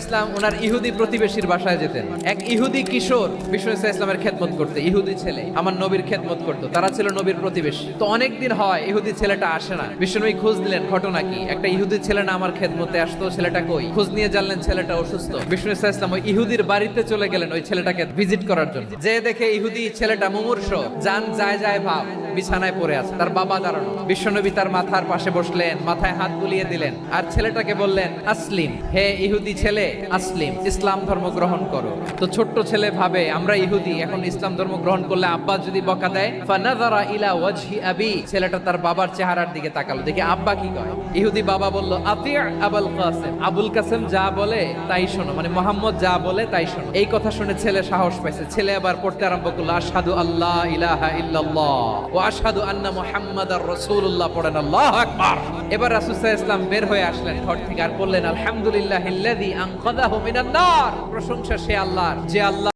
ইসলাম ওনার ইহুদি প্রতিবেশীর বাসায় যেতেন। এক ইহুদি কিশোর ইসলামের খেদমত করতে, ইহুদি ছেলে, আমার নবীর খেদমত করতো, তারা ছিল নবীর প্রতিবেশী। তো অনেক দিন হয় ইহুদি ছেলেটা আসে না। বিষ্ণুনবী খোঁজ দিলেন ঘটনা কি? একটা ইহুদি ছেলে না আমার খেদমতে আসতো, ছেলেটা কই? খোঁজ নিয়ে জানলেন ছেলেটা অসুস্থ। বিষ্ণু ইসা ইসলাম ওই ইহুদির বাড়িতে চলে গেলেন ওই ছেলেটাকে ভিজিট করার জন্য। যে দেখে ইহুদি ছেলেটা মুমূর্ষ, যান, যায় যায়, ভাব। বিছানায় পড়ে আছে। তার বাবা দাঁড়ানো। বিশ্বনবী তার মাথার পাশে বসলেন, মাথায় হাত বুলিয়ে দিলেন আর ছেলেটাকে বললেন, আসলিম। হে ইহুদি ছেলে, আসলিম। ইসলাম ধর্ম গ্রহণ করো। তো ছোট্ট ছেলে ভাবে, আমরা ইহুদি, এখন ইসলাম ধর্ম গ্রহণ করলে আব্বা যদি বকা দেয়, ফানাযারা ইলা ওয়াজহি আবি। ছেলেটা তার বাবার চেহারার দিকে তাকালো। দেখি আব্বা কি কয়? ইহুদি বাবা বলল, আতি আবুল কাসেম। আবুল কাসেম যা বলে, তাই শোনো। মানে মোহাম্মদ যা বলে, তাই শোনো। এই কথা শুনে ছেলে সাহস পাইছে। ছেলে আবার পড়তে আরম্ভ করল, আশহাদু আল্লাহ ইলাহা ইল্লাল্লাহ। ওয়া আন্না আন্না মুহাম্মাদার রসুল্লাহ পড়েন আল্লাহ আকবার। এবার রাসুসা ইসলাম বের হয়ে আসলেন, ঘর থেকে আর বললেন আলহামদুলিল্লাহিল্লাযী আনকাযাহু মিনান্নার প্রশংসা সে আল্লাহর, যে আল্লাহ